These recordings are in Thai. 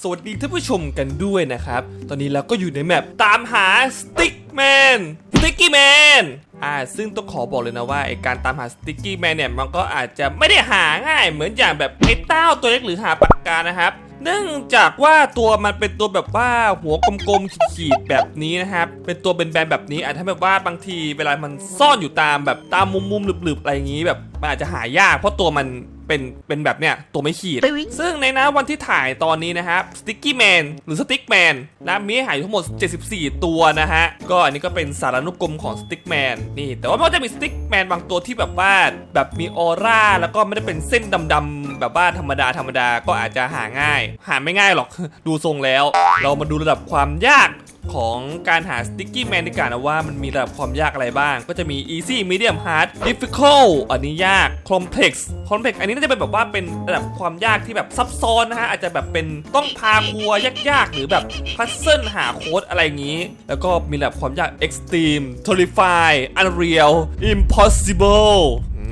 สวัสดีท่านผู้ชมกันด้วยนะครับ ตอนนี้เราก็อยู่ในแมปตามหาสติ๊กแมนสติ๊กกี้แมนอ่าซึ่งต้องขอบอกเลยนะว่าไอการตามหาสติ๊กกี้แมนเนี่ยมันก็อาจจะไม่ได้หาง่ายเหมือนอย่างแบบไอเต้าตัวเล็กหรือหาปากกานะครับเนื่องจากว่าตัวมันเป็นตัวแบบว่าหัวกลมๆขีดๆแบบนี้นะครับ เป็นตัวเป็นแบนแบบนี้อาจจะทำแบบว่าบางทีเวลามันซ่อนอยู่ตามแบบตามมุมๆหลืบๆอะไรอย่างนี้แบบมันอาจจะหายากเพราะตัวมัน เป็นเป็นแบบเนี้ยตัวไม่ขีด ซึ่งในนะวันที่ถ่ายตอนนี้นะครับสติ๊กกี้แมนหรือสติ๊กแมนนะมีให้หายอยู่ทั้งหมด 74 ตัวนะฮะ ก็อันนี้ก็เป็นสารานุกรมของสติ๊กแมนนี่แต่ว่ามันก็จะมีสติ๊กแมนบางตัวที่แบบว่าแบบมีออร่าแล้วก็ไม่ได้เป็นเส้นดำๆ แบบว่าธรรมดาธรรมดาก็อาจจะหาง่าย หาไม่ง่ายหรอกดูทรงแล้ว เรามาดูระดับความยากของการหาสติ๊กกี้แมนดีกว่านะว่ามันมีระดับความยากอะไรบ้าง ก็จะมี easy medium hard difficult อันนี้ยาก complex complex อันนี้น่าจะเป็นแบบว่าเป็นระดับความยากที่แบบซับซ้อนนะฮะอาจจะแบบเป็นต้องพาครัวยากๆ หรือแบบพัซเซิลหาโค้ดอะไรอย่างนี้ แล้วก็มีระดับความยาก extreme terrify unreal impossible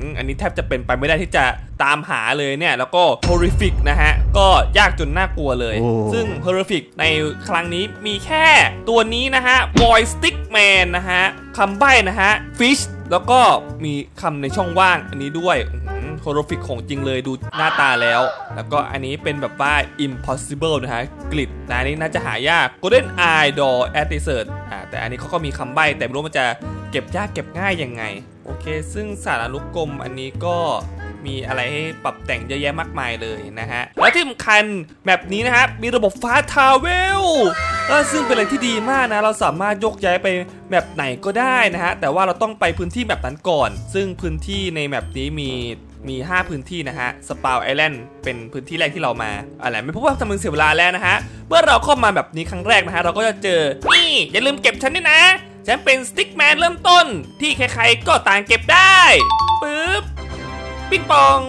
อืมอันนี้แทบจะเป็นไปไม่ได้ที่จะตามหาเลยเนี่ย แล้วก็ horrific นะฮะ ก็ยากจนน่ากลัวเลยโอ้ซึ่ง horrific ในครั้งนี้มีแค่ตัวนี้นะฮะ boy stickman นะฮะคำใบ้นะฮะ fish แล้วก็มีคำในช่องว่างอันนี้ด้วยโฮโรฟิกของจริงเลยดูหน้าตาแล้ว แล้วก็อันนี้เป็นแบบว่า impossible นะฮะกลิดนะอันนี้น่าจะหายาก golden eye door at dessert อ่าแต่อันนี้เขาก็มีคำใบ้แต่ไม่รู้มันจะเก็บยากเก็บง่ายยังไง โอเค ซึ่งสารานุกรมอันนี้ก็มีอะไรให้ปรับแต่งเยอะแยะมากมายเลยนะฮะ และที่สำคัญแบบนี้นะครับมีระบบฟ้าทาวเวลซึ่งเป็นอะไรที่ดีมากนะ เราสามารถยกย้ายไปแมปไหนก็ได้นะฮะ แต่ว่าเราต้องไปพื้นที่แบบนั้นก่อน ซึ่งพื้นที่ในแมปนี้มีมี 5 พื้นที่นะฮะ สปาวไอแลนด์เป็นพื้นที่แรกที่เรามา อะไรไม่พบว่าทำมึงเสียเวลาแล้วนะฮะ เมื่อเราเข้ามาแบบนี้ครั้งแรกนะฮะ เราก็จะเจอ นี่ อย่าลืมเก็บฉันด้วยนะ ฉันเป็นสติ๊กแมนเริ่มต้น ที่ใครๆก็ต่างเก็บได้ปึ๊บปิ๊งปอง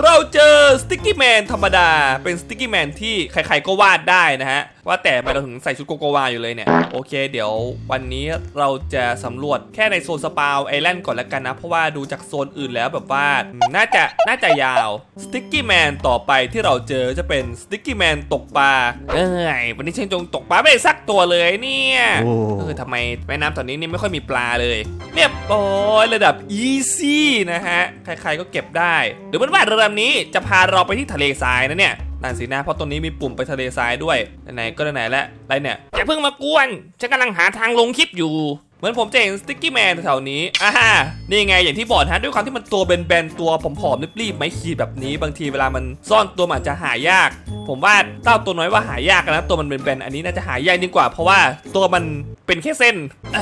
เราเจอสติ๊กกี้แมนธรรมดา เป็นสติ๊กกี้แมนที่ใครๆก็วาดได้นะฮะ ว่าแต่ไปเราถึงใส่ชุดโกโกวาอยู่เลยเนี่ย โอเค เดี๋ยววันนี้เราจะสำรวจแค่ในโซนสปาวไอแลนด์ก่อนแล้วกันนะ เพราะว่าดูจากโซนอื่นแล้วแบบว่าอืมน่าจะน่าจะยาวสติ๊กกี้แมนต่อไปที่เราเจอจะเป็นสติ๊กกี้แมนตกปลาเอ้ยวันนี้เชนจงตกปลาไม่ได้สักตัวเลยเนี่ยโอ้เออทำไมแม่น้ำตอนนี้นี่ไม่ค่อยมีปลาเลยเรียบร้อยระดับ easy นะฮะใครๆก็เก็บได้หรือว่าว่าเรือลำนี้จะพาเราไปที่ทะเลทรายนะเนี่ย นั่นสินะเพราะตรงนี้มีปุ่มไปทะเลทรายด้วย ไหนๆก็ไหนๆแล้วอะไรเนี่ยอย่าเพิ่งมากวนฉันกำลังหาทางลงคลิปอยู่ เหมือนผมจะเห็นสติ๊กกี้แมนแถวๆนี้อ่าฮะนี่ไงอย่างที่บอกนะฮะด้วยความที่มันตัวแบนๆตัวผอมๆรีบๆไม่ขีดแบบนี้ บางทีเวลามันซ่อนตัวมันอาจจะหายาก ผมว่าเต้าตัวน้อยว่าหายากนะตัวมันเป็นแบนๆอันนี้น่าจะหายากยิ่งกว่า เพราะว่าตัวมันเป็นแค่เส้นเอ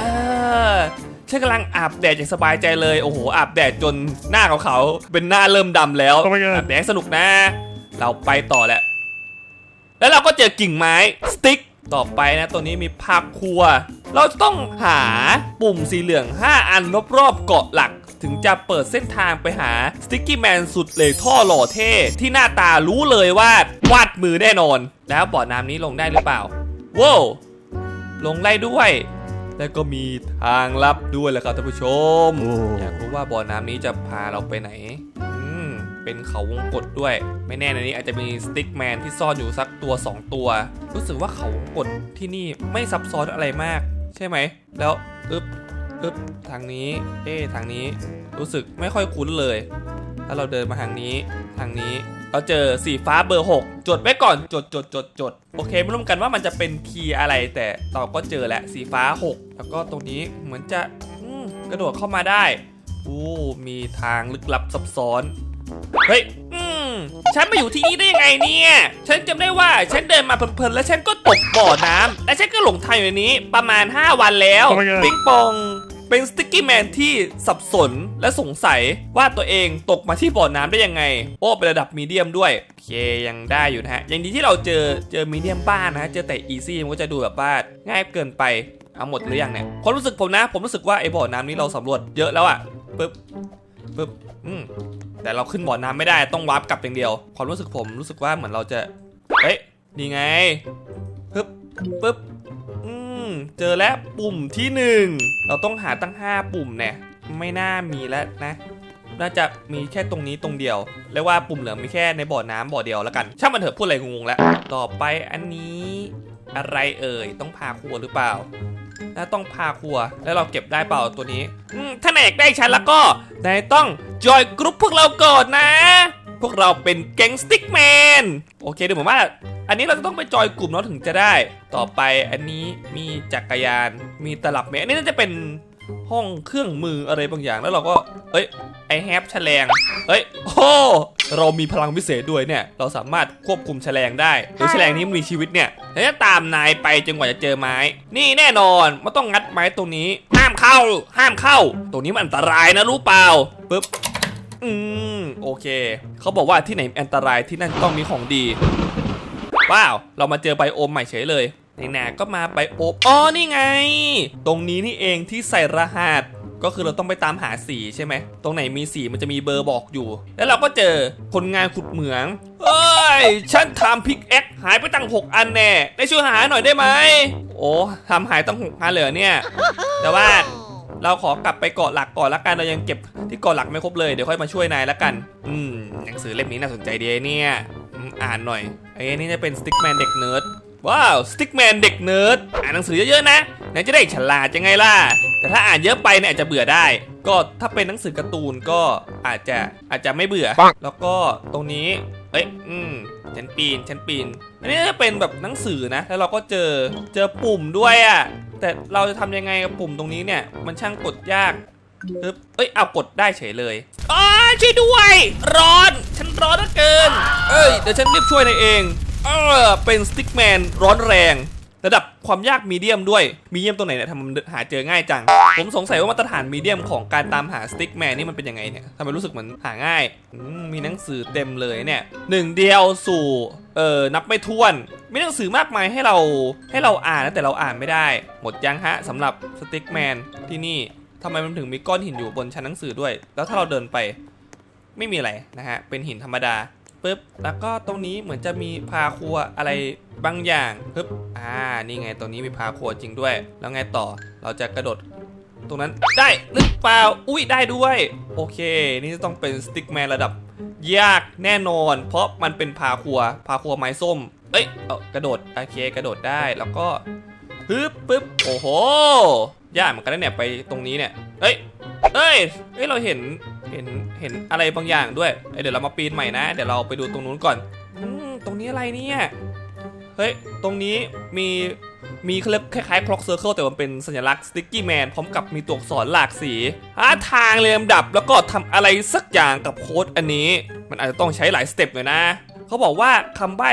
อฉันกำลังอาบแดดอย่างสบายใจเลย โอ้โห อาบแดดจนหน้าของเขาๆเป็นหน้าเริ่มดำแล้ว Oh my god อาบแดดสนุกนะ เราไปต่อแหละ แล้วเราก็เจอกิ่งไม้สติ๊กต่อไปนะตัวนี้มีภาพครัว เราจะต้องหาปุ่มสีเหลือง 5 อันรอบๆเกาะหลัก ถึงจะเปิดเส้นทางไปหาสติ๊กกี้แมนสุดเหลยท่อหล่อเท่ ที่หน้าตารู้เลยว่าวาดมือแน่นอน แล้วบ่อน้ำนี้ลงได้หรือเปล่าว้าวลงได้ด้วย แล้วก็มีทางลับด้วยแหละครับท่านผู้ชมโอ้อยากรู้ว่าบ่อน้ำนี้จะพาเราไปไหนอืม เป็นเขาวงกตด้วย ไม่แน่ในนี้อาจจะมีสติ๊กแมนที่ซ่อนอยู่สักตัว 2 ตัว รู้สึกว่าเขาวงกตที่นี่ไม่ซับซ้อนอะไรมาก ใช่ไหม แล้วอึ๊บอึ๊บทางนี้ เอ๊ทางนี้ รู้สึกไม่ค่อยคุ้นเลย ถ้าเราเดินมาทางนี้ ทางนี้เราเจอสีฟ้าเบอร์ 6 จดไว้ก่อนจดจดจดจดโอเค ไม่รู้กันว่ามันจะเป็นคีย์อะไรแต่เราก็เจอแหล้วสีฟ้า 6 แล้วก็ตรงนี้เหมือนจะกระโดดเข้ามาได้อู้มีทางลึกลับซับซ้อน เฮ้ย อืม ฉันมาอยู่ที่นี่ได้ยังไงเนี่ย ฉันจำได้ว่าฉันเดินมาเพลินๆ แล้วฉันก็ตกบ่อน้ำ และฉันก็หลงทางอยู่ในนี้ประมาณ 5 วันแล้ว Oh my god ปิงปอง เป็นสติ๊กกี้แมนที่สับสนและสงสัยว่าตัวเองตกมาที่บ่อน้ำได้ยังไง โอ้เป็นระดับมีเดียมด้วย โอเคยังได้อยู่นะฮะอย่างดีที่เราเจอเจอมีเดียมบ้านนะฮะ เจอแต่อีซี่มันก็จะดูแบบว่าง่ายเกินไป เอาหมดหรือยังเนี่ยความรู้สึกผมนะ ผมรู้สึกว่าไอ้บ่อน้ำนี้เราสำรวจเยอะแล้วอะปึ๊บปึ๊บอืม แต่เราขึ้นบ่อน้ำไม่ได้ต้องวาร์ปกลับอย่างเดียว ความรู้สึกผมรู้สึกว่าเหมือนเราจะเฮ้ยนี่ไงปึ๊บปึ๊บอืมเจอแล้วปุ่มที่หนึ่งเราต้องหาตั้ง 5 ปุ่มเนี่ยไม่น่ามีแล้วนะ น่าจะมีแค่ตรงนี้ตรงเดียวเรียกว่าปุ่มเหลืองมีแค่ในบ่อน้ำบ่อเดียวแล้วกันช่างมันเถอะพูดอะไรงงๆแล้วต่อไปอันนี้อะไรเอ่ยต้องพาครัวหรือเปล่าน่าต้องพาครัวแล้วเราเก็บได้เปล่าตัวนี้ถ้านายอกได้ฉันแล้วก็นายต้อง จอยกรุ๊ปพวกเราก่อนนะ พวกเราเป็นแก๊งสติ๊กแมน โอเคเดี๋ยวผมว่า อันนี้เราจะต้องไปจอยกลุ่มเนาะถึงจะได้ ต่อไปอันนี้มีจักรยาน มีตลับเมตรอันนี้น่าจะเป็นห้องเครื่องมืออะไรบางอย่าง แล้วเราก็ เอ้ย ไอแฮปแฉลงเอ้ย โอ้ เรามีพลังพิเศษด้วยเนี่ย เราสามารถควบคุมแฉลงได้หรือแฉลงนี้มันมีชีวิตเนี่ยแล้วจะตามนายไปจนกว่าจะเจอไม้ นี่แน่นอนมันต้องงัดไม้ตรงนี้ ห้ามเข้า ห้ามเข้า ตรงนี้มันอันตรายนะรู้เปล่าปึ๊บอืมโอเค เขาบอกว่าที่ไหนอันตรายที่นั่นต้องมีของดีว้าว เรามาเจอไบโอมใหม่เฉยเลยไหนๆก็มาไบโอมอ๋อนี่ไง ตรงนี้นี่เองที่ใส่รหัส ก็คือเราต้องไปตามหาสีใช่ไหม ตรงไหนมีสีมันจะมีเบอร์บอกอยู่ แล้วเราก็เจอคนงานขุดเหมืองเอ้ย ฉันทำพิกแอคหายไปตั้ง 6 อันแน่ ได้ช่วยหาหน่อยได้ไหม โอ้ทำหายตั้ง6อันเลยเหรอเนี่ย แต่ว่าเราขอกลับไปเกาะหลักก่อนละกัน เรายังเก็บที่เกาะหลักไม่ครบเลย เดี๋ยวค่อยมาช่วยนายละกัน อืม หนังสือเล่มนี้น่าสนใจดีเนี่ยอ่านหน่อยไอ้นี่จะเป็นสติ๊กแมนเด็กเนิร์ดว้าวสติ๊กแมนเด็กเนิร์ดอ่านหนังสือเยอะๆนะไหนจะได้ฉลาดยังไงล่ะ แต่ถ้าอ่านเยอะไปเนี่ยอาจจะเบื่อได้ ก็ถ้าเป็นหนังสือการ์ตูนก็อาจจะอาจจะไม่เบื่อ แล้วก็ตรงนี้เอ้ยอืมฉันปีนฉันปีนอันนี้จะเป็นแบบหนังสือนะ แล้วเราก็เจอเจอปุ่มด้วยอะ่ะแต่เราจะทำยังไงกับปุ่มตรงนี้เนี่ย มันช่างกดยากปึ๊บเอ้ยเอากดได้เฉยเลยอ๋อช่วยด้วย ร้อน ฉันร้อนเหลือเกิน เอ้ยเดี๋ยวฉันรีบช่วยนายเอง เออเป็นสติ๊กแมนร้อนแรงระดับ ความยากมีเดียมด้วย มีเดียมตรงไหนเนี่ยทำมันหาเจอง่ายจัง ผมสงสัยว่ามาตรฐานมีเดียมของการตามหาสติ๊กแมนนี่มันเป็นยังไงเนี่ยทำไมรู้สึกเหมือนหาง่ายมีหนังสือเต็มเลยเนี่ยหนึ่งเดียวสู่เอ่อนับไม่ถ้วนมีหนังสือมากมายให้เราให้เราอ่านนะแต่เราอ่านไม่ได้ หมดยังฮะสำหรับสติ๊กแมนที่นี่ทำไมมันถึงมีก้อนหินอยู่บนชั้นหนังสือด้วย แล้วถ้าเราเดินไปไม่มีอะไรนะฮะเป็นหินธรรมดา ปึ๊บ แล้วก็ตรงนี้เหมือนจะมีพาครัวอะไรบางอย่างปึ๊บ อ่า นี่ไงตรงนี้มีพาครัวจริงด้วย แล้วไงต่อ เราจะกระโดดตรงนั้นได้หรือเปล่า อุ้ยได้ด้วย โอเค นี่จะต้องเป็นสติ๊กแมนระดับ ยากแน่นอน เพราะมันเป็นพาครัว พาครัวไม้ส้ม เอ้ย เอากระโดด โอเค กระโดดได้ แล้วก็ปึ๊บปึ๊บ โอ้โห ยากเหมือนกันนะเนี่ยไปตรงนี้เนี่ย เอ้ย เอ้ย เอ้ย เราเห็น เห็นเห็นอะไรบางอย่างด้วยเเดี๋ยวเรามาปีนใหม่นะ เดี๋ยวเราไปดูตรงนู้นก่อนอืมตรงนี้อะไรเนี่ยเฮ้ยตรงนี้มีมีเขาเรียคล้ายๆ clock circle แต่มันเป็นสัญลักษณ์ sticky man พร้อมกับมีตัวอักษรหลากสีหาทางเรียงลำดับแล้วก็ทำอะไรสักอย่างกับโค้ดอันนี้ มันอาจจะต้องใช้หลายสเต็ปหน่อยนะเขาบอกว่าคำใบ้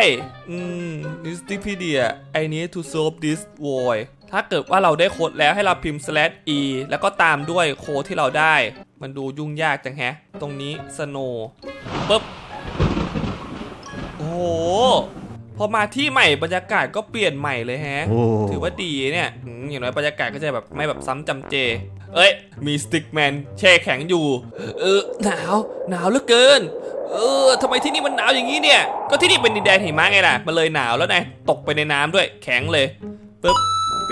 อืม Wikipedia I need to solve this void ถ้าเกิดว่าเราได้โค้ดแล้วให้เราพิมพ์ slash e แล้วก็ตามด้วยโค้ดที่เราได้ มันดูยุ่งยากจังแฮะ ตรงนี้ snow ปึ๊บ โอ้โห พอมาที่ใหม่บรรยากาศก็เปลี่ยนใหม่เลยแฮะโอ้ถือว่าดีเนี่ยอืมอย่างน้อยบรรยากาศก็จะแบบไม่แบบซ้ำจำเจ เอ้ย มีสติ๊กแมนแช่แข็งอยู่ เออ หนาว หนาวเหลือเกิน เออทำไมที่นี่มันหนาวอย่างนี้เนี่ย ก็ที่นี่เป็นดินแดนหิมะไงล่ะ มันเลยหนาวแล้วไงตกไปในน้ำด้วย แข็งเลยปึ๊บ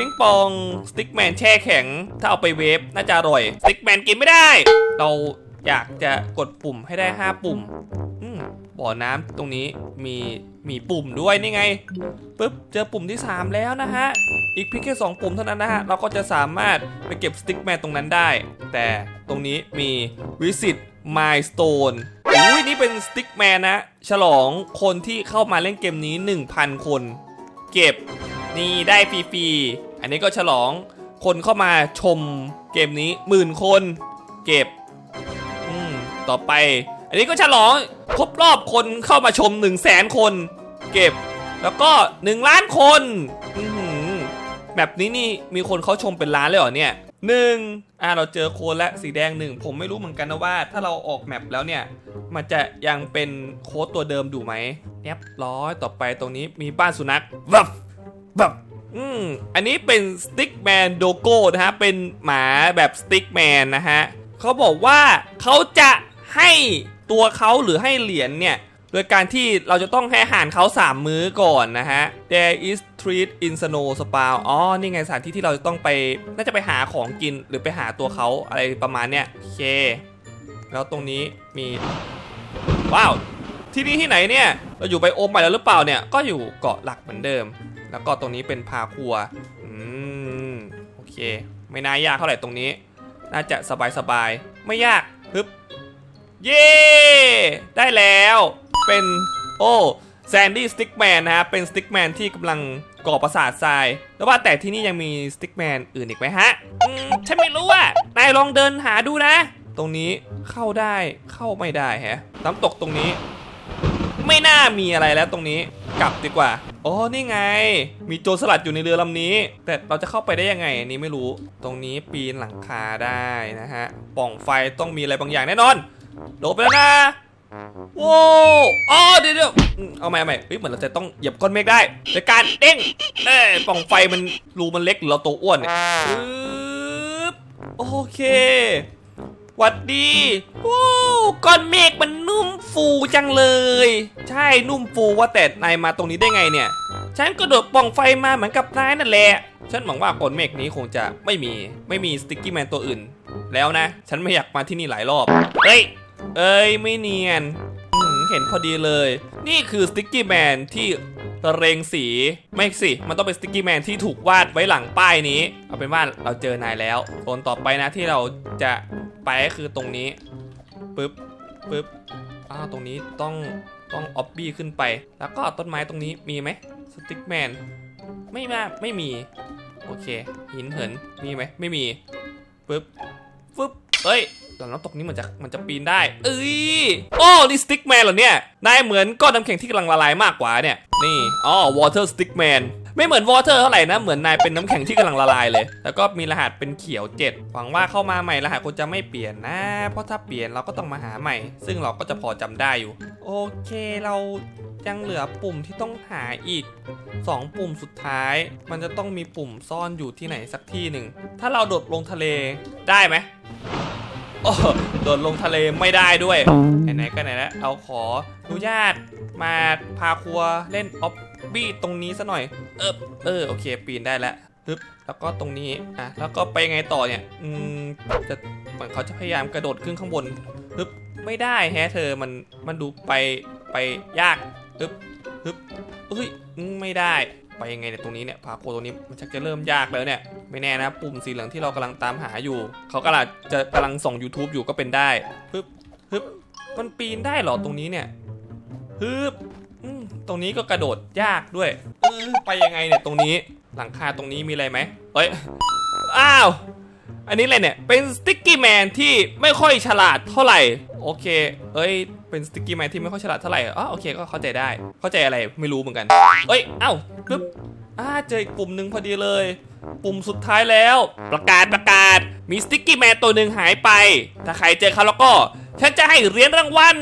ปิงปอง สติ๊กแมนแช่แข็ง ถ้าเอาไปเวฟน่าจะอร่อย สติ๊กแมนกินไม่ได้ เราอยากจะกดปุ่มให้ได้ 5 ปุ่มอืมบ่อน้ำตรงนี้มีมีปุ่มด้วยนี่ไงปึ๊บเจอปุ่มที่ 3 แล้วนะฮะ อีกเพียงแค่2ปุ่มเท่านั้นนะฮะ เราก็จะสามารถไปเก็บสติ๊กแมนตรงนั้นได้ แต่ตรงนี้มีวิสิตมายสโตนอุ้ยนี่เป็นสติ๊กแมนนะ ฉลองคนที่เข้ามาเล่นเกมนี้ 1,000 คน เก็บนี่ได้ฟรีๆ อันนี้ก็ฉลองคนเข้ามาชมเกมนี้หมื่นคนเก็บอืมต่อไป อันนี้ก็ฉลองครบรอบคนเข้ามาชม1 0 0 0 0แสนคน เก็บ แล้วก็ 1 ล้านคนแบบนี้นี่มีคนเขาชมเป็นล้านเลยเหรอเนี่ยหนึ่งอ่าเราเจอโค้ดและสีแดงหนึ่งผมไม่รู้เหมือนกันนะว่า ถ้าเราออกแมปแล้วเนี่ย มันจะยังเป็นโค้ดตัวเดิมอยู่ไหมเรียบร้อยต่อไปตรงนี้มีบ้านสุนัขวับวับ อืมอันนี้เป็นสติ๊กแมนโดโก้นะฮะ เป็นหมาแบบสติ๊กแมนนะฮะเขาบอกว่าเขาจะให้ตัวเขาหรือให้เหรียญเนี่ย โดยการที่เราจะต้องให้อาหารเขา 3 มื้อก่อนนะฮะ There is treat in snow spa อ๋อ นี่ไงสถานที่ที่เราจะต้องไป น่าจะไปหาของกินหรือไปหาตัวเขาอะไรประมาณเนี้ยโอเค แล้วตรงนี้มี ว้าว ที่นี่ที่ไหนเนี่ย เราอยู่ไบโอมใหม่แล้วหรือเปล่าเนี่ย ก็อยู่เกาะหลักเหมือนเดิม แล้วก็ตรงนี้เป็นพาครัว อืม โอเค ไม่น่ายากเท่าไหร่ตรงนี้ น่าจะสบายสบายๆไม่ยากฮึบ เย้ได้แล้ว เป็นโอ้แซนดี้สติ๊กแมนนะฮะ เป็นสติ๊กแมนที่กำลังก่อประสาททราย แล้วว่าแต่ที่นี่ยังมีสติ๊กแมนอื่นอีกไหมฮะ อืม ฉันไม่รู้อะ นายลองเดินหาดูนะ ตรงนี้เข้าได้เข้าไม่ได้แฮะ น้ำตกตรงนี้ ไม่น่ามีอะไรแล้วตรงนี้กลับดีกว่าอ๋อนี่ไง มีโจรสลัดอยู่ในเรือลำนี้ แต่เราจะเข้าไปได้ยังไงอันนี้ไม่รู้ ตรงนี้ปีนหลังคาได้นะฮะป่องไฟต้องมีอะไรบางอย่างแน่นอนโดดไปแล้วนะโว้วอ๋อเดี๋ยวเดี๋ยวอืมเอาใหม่เอาใหม่เฮ้ยเหมือนเราจะต้องเหยียบก้อนเมฆได้โดยการเด้งเอ้ยป่องไฟมันรูมันเล็กหรือเราตัวอ้วนเนี่ยปึ๊บโอเค หวัดดีโว้วก้อนเมฆมันนุ่มฟูจังเลย ใช่นุ่มฟูว่าแต่นายมาตรงนี้ได้ไงเนี่ย ฉันก็โดดป่องไฟมาเหมือนกับนายนั่นแหละ ฉันหวังว่าก้อนเมฆนี้คงจะไม่มีไม่มีสติ๊กกี้แมนตัวอื่น แล้วนะ ฉันไม่อยากมาที่นี่หลายรอบเฮ้ยเอ้ยไม่เนียนเห็นพอดีเลย นี่คือสติ๊กกี้แมนที่เรงสีไม่สิ มันต้องเป็นสติ๊กกี้แมนที่ถูกวาดไว้หลังป้ายนี้ เอาเป็นว่าเราเจอนายแล้วโซนต่อไปนะที่เราจะ ไปก็คือตรงนี้ปึ๊บปึ๊บอ้าวตรงนี้ต้องต้องออบบี้ขึ้นไป แล้วก็ต้นไม้ตรงนี้มีไหมสติ๊กแมนไม่มาไม่มี โอเค หินเหินมีไหมไม่มีปึ๊บปึ๊บ เฮ้ยแต่น้ำตกนี้มันจะมันจะปีนได้ เอ้ย โอ้นี่สติ๊กแมนเหรอเนี่ยนายเหมือนก้อนน้ำแข็งที่กำลังละลายมากกว่าเนี่ย นี่ อ๋อวอเตอร์สติ๊กแมนไม่เหมือนวอเตอร์เท่าไหร่นะ เหมือนนายเป็นน้ำแข็งที่กำลังละลายเลย แล้วก็มีรหัสเป็นเขียวเจ็ดหวังว่าเข้ามาใหม่รหัสคงจะไม่เปลี่ยนนะ เพราะถ้าเปลี่ยนเราก็ต้องมาหาใหม่ ซึ่งเราก็จะพอจำได้อยู่ โอเคเรายังเหลือปุ่มที่ต้องหาอีกสองปุ่มสุดท้าย มันจะต้องมีปุ่มซ่อนอยู่ที่ไหนสักที่หนึ่ง ถ้าเราโดดลงทะเลได้ไหม โอ้โดดลงทะเลไม่ได้ด้วย ไหนๆก็ไหนแล้วเอาขออนุญาตมาพาครัวเล่นออบบี้ตรงนี้ซะหน่อย เออเออโอเค ปีนได้แล้วปึ๊บแล้วก็ตรงนี้อะแล้วก็ไปไงต่อเนี่ยอืมจะเหมือนเขาจะพยายามกระโดดขึ้นข้างบนปึ๊บไม่ได้แฮะเธอมันมันดูไปไปยากปึ๊บปึ๊บเอ้ยไม่ได้ ไปยังไงเนี่ยตรงนี้เนี่ยพาโคตรงนี้มันชักจะเริ่มยากแล้วเนี่ยไม่แน่นะปุ่มสีเหลืองที่เรากำลังตามหาอยู่ เขากำลังจะกำลังส่อง YouTube อยู่ก็เป็นได้ฮึบฮึบมันปีนได้เหรอตรงนี้เนี่ยฮึบตรงนี้ก็กระโดดยากด้วยไปยังไงเนี่ยตรงนี้หลังคาตรงนี้มีอะไรไหมเอ้ยอ้าวอันนี้อะไรเนี่ยเป็นสติ๊กกี้แมนที่ไม่ค่อยฉลาดเท่าไหร่โอเค เอ้ย เป็นสติกกี้แมนที่ไม่ค่อยฉลาดเท่าไหร่อ๋อโอเคก็เข้าใจได้ เข้าใจอะไรไม่รู้เหมือนกัน เอ้ย เอ้าปึ๊บอ่าเจออีกปุ่มหนึ่งพอดีเลย ปุ่มสุดท้ายแล้ว ประกาศประกาศ มีสติกกี้แมนตัวหนึ่งหายไป ถ้าใครเจอเขาแล้วก็ ฉันจะให้เหรียญรางวัล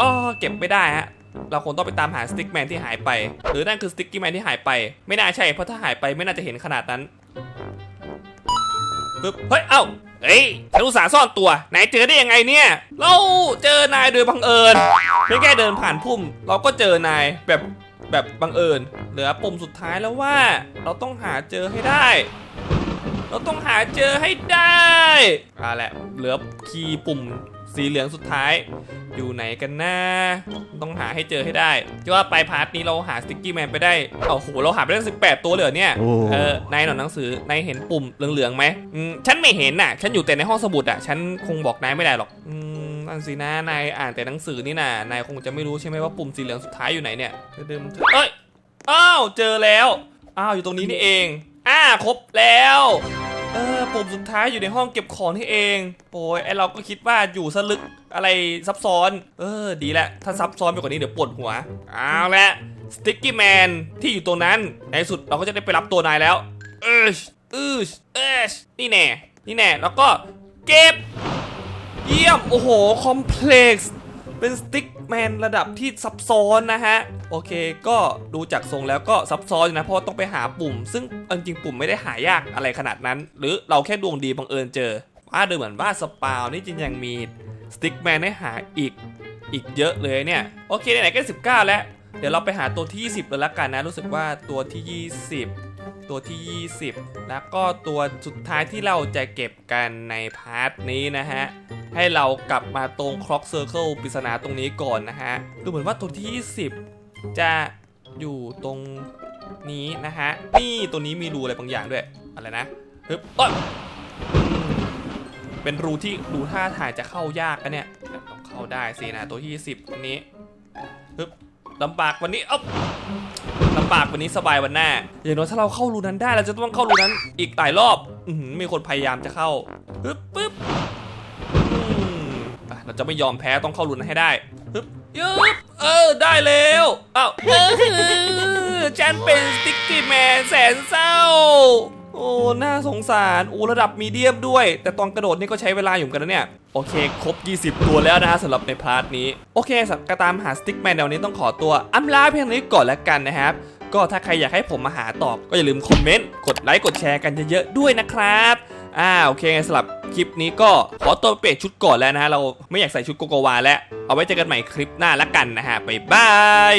อ๋อเก็บไม่ได้ฮะเราคงต้องไปตามหาสติ๊กแมนที่หายไป หรือนั่นคือสติ๊กกี้แมนที่หายไป ไม่น่าใช่เพราะถ้าหายไปไม่น่าจะเห็นขนาดนั้น ปึ๊บเฮ้ยเอ้าเฮ้ยฉันอุตส่าห์ซ่อนตัว ไหนเจอได้ยังไงเนี่ย เราเจอนายโดยบังเอิญเพียงแค่เดินผ่านพุ่ม เราก็เจอนายแบบแบบบังเอิญ เหลือปุ่มสุดท้ายแล้วว่า เราต้องหาเจอให้ได้ เราต้องหาเจอให้ได้อ่าแหละเหลือคีย์ปุ่ม สีเหลืองสุดท้าย อยู่ไหนกันนะต้องหาให้เจอให้ได้จะว่าไปพาร์ทนี้เราหาสติ๊กกี้แมนไปได้โอ้โหเราหาไปได้สิบแปดตัวเลยเหรอเนี่ยโอ้เออนายหนอนหนังสือนายเห็นปุ่มเหลืองๆไหมอืมฉันไม่เห็นน่ะ ฉันอยู่แต่ในห้องสมุดอะ ฉันคงบอกนายไม่ได้หรอกอืมนั่นสินะนายอ่านแต่หนังสือนี่น่ะนายคงจะไม่รู้ใช่ไหมว่าปุ่มสีเหลืองสุดท้ายอยู่ไหนเนี่ยเดิมๆเอ้ยอ้าวเจอแล้วอ้าวอยู่ตรงนี้นี่เอง อ่าครบแล้ว เออปุ่มสุดท้ายอยู่ในห้องเก็บของนี่เองโอ้ยไอเราก็คิดว่าอยู่สลึกอะไรซับซ้อน เออ ดีแหละถ้าซับซ้อนไปกว่านี้เดี๋ยวปวดหัว เอาละสติ๊กกี้แมนที่อยู่ตรงนั้น ในที่สุดเราก็จะได้ไปรับตัวนายแล้ว เอชเอชเอชนี่แน่ นี่แน่ แล้วก็เก็บ เยี่ยม โอ้โห คอมเพล็กซ์ เป็นสติ๊ก แมนระดับที่ซับซ้อนนะฮะ โอเค ก็ดูจากทรงแล้วก็ซับซ้อนนะ เพราะต้องไปหาปุ่ม ซึ่งเอาจริงๆปุ่มไม่ได้หายากอะไรขนาดนั้น หรือเราแค่ดวงดีบังเอิญเจอว่าดูเหมือนว่าสปาวนี่จริงยังมีสติ๊กแมนให้หาอีกอีกเยอะเลยเนี่ย โอเคไหนๆก็19 แล้ว เดี๋ยวเราไปหาตัวที่ 20 เลยละกันนะ รู้สึกว่าตัวที่ 20 ตัวที่ 20 แล้วก็ตัวสุดท้ายที่เราจะเก็บกันในพาร์ทนี้นะฮะ ให้เรากลับมาตรงคล็อกเซอร์เคิลปริศนาตรงนี้ก่อนนะฮะ ดูเหมือนว่าตัวที่10จะอยู่ตรงนี้นะฮะ นี่ตัวนี้มีรูอะไรบางอย่างด้วย อะไรนะฮึบเอ้ยเป็นรูที่ดูท่าทางจะเข้ายากนะเนี่ยแต่ต้องเข้าได้สินะตัวที่10อันนี้ฮึบลำบากวันนี้อ้าลำบากวันนี้สบายวันหน้าอย่างน้อยถ้าเราเข้ารูนั้นได้เราจะต้องเข้ารูนั้นอีกหลายรอบ อืมีคนพยายามจะเข้าฮึบปึ๊บ เราจะไม่ยอมแพ้ต้องเข้ารูนั้นให้ได้ฮึบยึบเออได้แล้วอ้าวเออฉันเป็นสติ๊กกี้แมนแสนเศร้า โอ้ น่าสงสารอูระดับมีเดียมด้วย แต่ตอนกระโดดนี่ก็ใช้เวลาอยู่กันนะเนี่ย โอเค ครบ 20 ตัวแล้วนะฮะสำหรับในพาร์ทนี้ โอเคสำหรับการตามหาสติ๊กแมนแนวนี้ต้องขอตัวอำลาเพียงนี้ก่อนแล้วกันนะครับ ก็ถ้าใครอยากให้ผมมาหาตอบก็อย่าลืมคอมเมนต์ กดไลค์ กดแชร์กันเยอะๆด้วยนะครับ อ่าโอเคสำหรับคลิปนี้ก็ขอตัวเปลี่ยนชุดก่อนแล้วนะฮะเราไม่อยากใส่ชุดโกโกวาแล้วเอาไว้เจอกันใหม่คลิปหน้าละกันนะฮะบ๊ายบาย